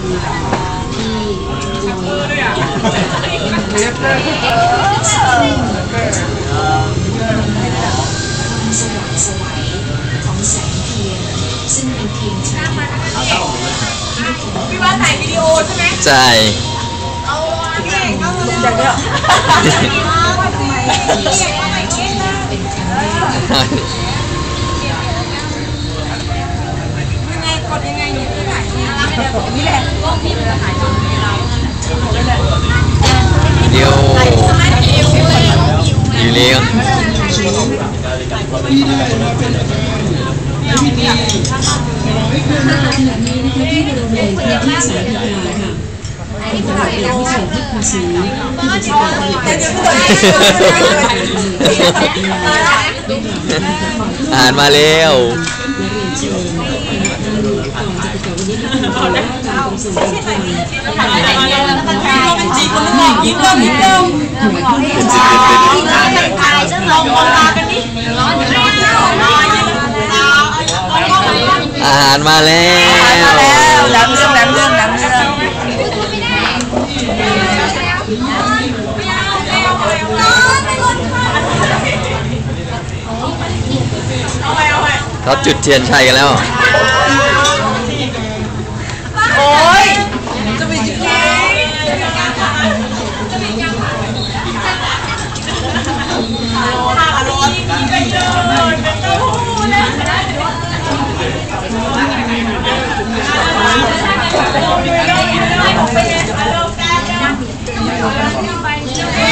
คือที่ลอยเรียบเลยสว่างไสวัยของแสงเทียน ซึ่งเป็นเทียนชัยที่ทุกคนพี่ว่าถ่ายวิดีโอใช่ไหมใช่เอาเก่งเอาลุงอย่างเดียวเป็นครั้งแรก ยังไงกดยังไงอยู่ที่ไหน นี่แหละกล้องที่เราถ่ายทำให้เราเดียวอยู่เลี้ยงขณะนี้นะคะที่บริเวณพื้นที่สารดีกาค่ะเป็นบริเวณที่เขตที่ภาษีที่จะจัดระเบียบการจัดการอ่านมาแล้ว และเรียนเชิญก่อนจะไปต่อวันนี้ท่านผู้ว่าการมส่งเสริมการจีคนนึงบอกยิ้มเริ่มยิ้มเริ่มถ่ายจะลองมองตากันดิร้อนร้อนร้อนอาหารมาแล้วมาแล้วเรื่องแหลมเรื่องแหลมเรื่องเขาจุดเทียนชัยกันแล้ว โอ้ยจะไปจิ้ม เ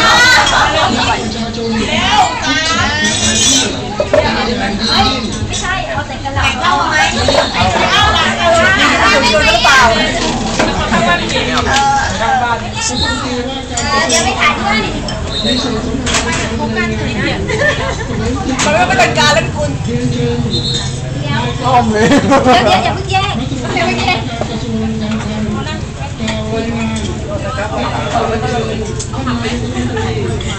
อาไห มดูดูหรือเปล่าเดี๋ยวไปถ่ายด้วยมันไม่เป็นการเล่นคุณอ้อมเลยเดี๋ยวเดี๋ยวอย่าเพิ่งแย่งอย่าเพิ่งแย่ง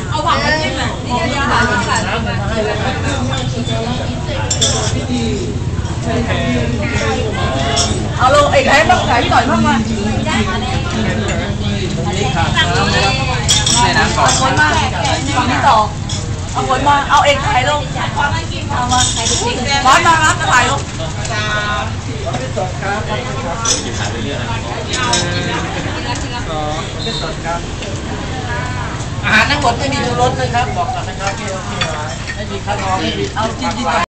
เอาผักไปจิ้มอะนี่เดี๋ยวผักผักเอาลงเอกให้บ้างไหนพี่หน่อยบ้างมาในน้ำก่อนคนมาฝั่งนี้ต่อเอาคนมาเอาเอกถ่ายลงเอามาร้อนมาครับถ่ายลง อาหารทั้งหมดไม่มีชูรสเลยครับ บอกกันนะครับไม่มีข้าวน้องไม่มีเอาจริง